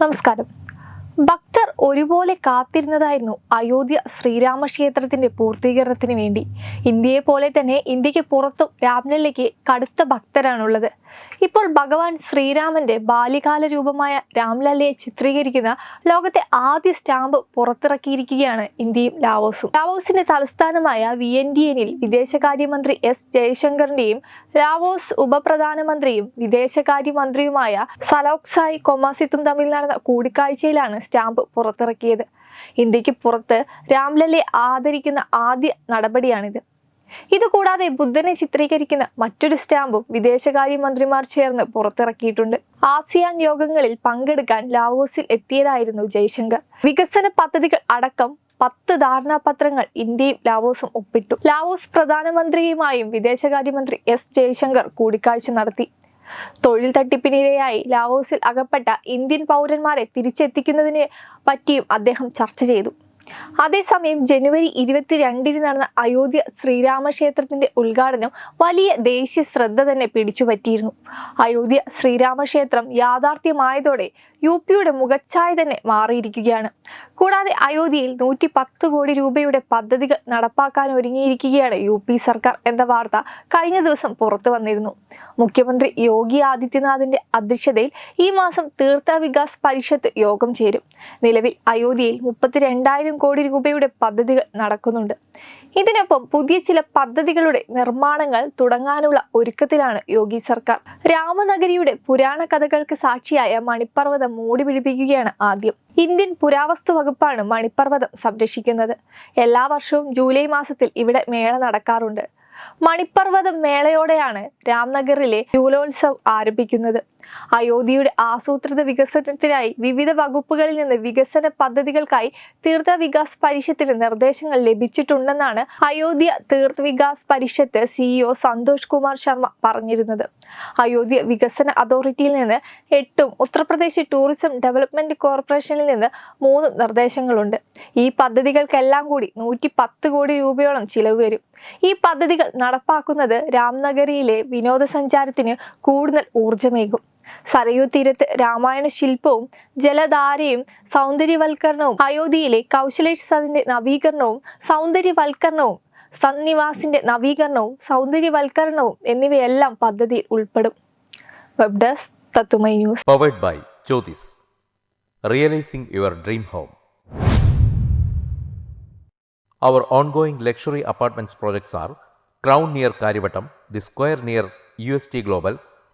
നമസ്കാരം. ഭക്തർ ഒരുപോലെ കാത്തിരുന്നതായിരുന്നു അയോധ്യ ശ്രീരാമക്ഷേത്രത്തിന്റെ പൂർത്തീകരണത്തിന് വേണ്ടി. ഇന്ത്യയെ പോലെ തന്നെ ഇന്ത്യയ്ക്ക് പുറത്തും രാംലല്ലയ്ക്ക് കടുത്ത ഭക്തരാണുള്ളത്. ഇപ്പോൾ ഭഗവാൻ ശ്രീരാമന്റെ ബാല്യകാല രൂപമായ രാംലല്ലയെ ചിത്രീകരിക്കുന്ന ലോകത്തെ ആദ്യ സ്റ്റാമ്പ് പുറത്തിറക്കിയിരിക്കുകയാണ് ഇന്ത്യയും ലാവോസും. ലാവോസിന്റെ തലസ്ഥാനമായ വിയന്റിയനിൽ വിദേശകാര്യമന്ത്രി എസ് ജയശങ്കറിന്റെയും ലാവോസ് ഉപപ്രധാനമന്ത്രിയും വിദേശകാര്യമന്ത്രിയുമായ സലോക്സായ് കൊമാസിത്തും തമ്മിൽ നടന്ന കൂടിക്കാഴ്ചയിലാണ് സ്റ്റാമ്പ് പുറത്തിറക്കിയത്. ഇന്ത്യയ്ക്ക് പുറത്ത് രാംലല്ലയെ ആദരിക്കുന്ന ആദ്യ നടപടിയാണിത്. ഇതുകൂടാതെ ബുദ്ധനെ ചിത്രീകരിക്കുന്ന മറ്റൊരു സ്റ്റാമ്പും വിദേശകാര്യമന്ത്രിമാർ ചേർന്ന് പുറത്തിറക്കിയിട്ടുണ്ട്. ആസിയാൻ യോഗങ്ങളിൽ പങ്കെടുക്കാൻ ലാവോസിൽ എത്തിയതായിരുന്നു ജയശങ്കർ. വികസന പദ്ധതികൾ അടക്കം പത്ത് ധാരണാപത്രങ്ങൾ ഇന്ത്യയും ലാവോസും ഒപ്പിട്ടു. ലാവോസ് പ്രധാനമന്ത്രിയുമായും വിദേശകാര്യമന്ത്രി എസ് ജയശങ്കർ കൂടിക്കാഴ്ച നടത്തി. തൊഴിൽ തട്ടിപ്പിനിരയായി ലാവോസിൽ അകപ്പെട്ട ഇന്ത്യൻ പൗരന്മാരെ തിരിച്ചെത്തിക്കുന്നതിനെ പറ്റിയും അദ്ദേഹം ചർച്ച ചെയ്തു. അതേസമയം ജനുവരി ഇരുപത്തിരണ്ടിന് നടന്ന അയോധ്യ ശ്രീരാമക്ഷേത്രത്തിന്റെ ഉദ്ഘാടനം വലിയ ദേശീയ ശ്രദ്ധ തന്നെ പിടിച്ചുപറ്റിയിരുന്നു. അയോധ്യ ശ്രീരാമക്ഷേത്രം യാഥാർത്ഥ്യമായതോടെ യു പിയുടെ മുഖച്ഛായ തന്നെ മാറിയിരിക്കുകയാണ്. കൂടാതെ അയോധ്യയിൽ നൂറ്റി പത്ത് കോടി രൂപയുടെ പദ്ധതികൾ നടപ്പാക്കാൻ ഒരുങ്ങിയിരിക്കുകയാണ് യു പി സർക്കാർ എന്ന വാർത്ത കഴിഞ്ഞ ദിവസം പുറത്തു വന്നിരുന്നു. മുഖ്യമന്ത്രി യോഗി ആദിത്യനാഥിന്റെ അധ്യക്ഷതയിൽ ഈ മാസം തീർത്ഥ വികാസ് പരിഷത്ത് യോഗം ചേരും. നിലവിൽ അയോധ്യയിൽ മുപ്പത്തിരണ്ടായിരം കോടി രൂപയുടെ പദ്ധതികൾ നടക്കുന്നുണ്ട്. ഇതിനൊപ്പം പുതിയ ചില പദ്ധതികളുടെ നിർമ്മാണങ്ങൾ തുടങ്ങാനുള്ള ഒരുക്കത്തിലാണ് യോഗി സർക്കാർ. രാമനഗരിയുടെ പുരാണ കഥകൾക്ക് സാക്ഷിയായ മണിപ്പർവതം മൂടി പിടിപ്പിക്കുകയാണ് ആദ്യം. ഇന്ത്യൻ പുരാവസ്തു വകുപ്പാണ് മണിപ്പർവതം സംരക്ഷിക്കുന്നത്. എല്ലാ വർഷവും ജൂലൈ മാസത്തിൽ ഇവിടെ മേള നടക്കാറുണ്ട്. മണിപ്പർവതം മേളയോടെയാണ് രാംനഗറിലെ ജൂലോത്സവം ആരംഭിക്കുന്നത്. അയോധ്യയുടെ ആസൂത്രിത വികസനത്തിനായി വിവിധ വകുപ്പുകളിൽ നിന്ന് വികസന പദ്ധതികൾക്കായി തീർത്ഥ വികാസ് പരിഷത്തിന് നിർദ്ദേശങ്ങൾ ലഭിച്ചിട്ടുണ്ടെന്നാണ് അയോധ്യ തീർത്ഥ വികാസ് പരിഷത്ത് സിഇഒ സന്തോഷ് കുമാർ ശർമ്മ പറഞ്ഞിരുന്നത്. അയോധ്യ വികസന അതോറിറ്റിയിൽ നിന്ന് എട്ടും ഉത്തർപ്രദേശ് ടൂറിസം ഡെവലപ്മെന്റ് കോർപ്പറേഷനിൽ നിന്ന് മൂന്നും നിർദ്ദേശങ്ങളുണ്ട്. ഈ പദ്ധതികൾക്കെല്ലാം കൂടി നൂറ്റി കോടി രൂപയോളം ചിലവ് വരും. ഈ പദ്ധതികൾ നടപ്പാക്കുന്നത് രാംനഗരിയിലെ വിനോദസഞ്ചാരത്തിന് കൂടുതൽ ഊർജമേകും സരയൂ തീരത്ത് രാമായണ ശില്പവും ജലധാരയും സൗന്ദര്യവൽക്കരണവും അയോധ്യയിലെ കൗശലേഷ് നവീകരണവും സൗന്ദര്യവൽക്കരണവും സന്നിവാസിന്റെ നവീകരണവും സൗന്ദര്യവൽക്കരണവും എന്നിവയെല്ലാം പദ്ധതിയിൽ ഉൾപ്പെടും. വെബ് ഡെസ്ക് തത്തുമൈ news powered by Jyothis realising your dream home Our ongoing luxury apartments projects are Crown near Karivattam, The Square near UST Global,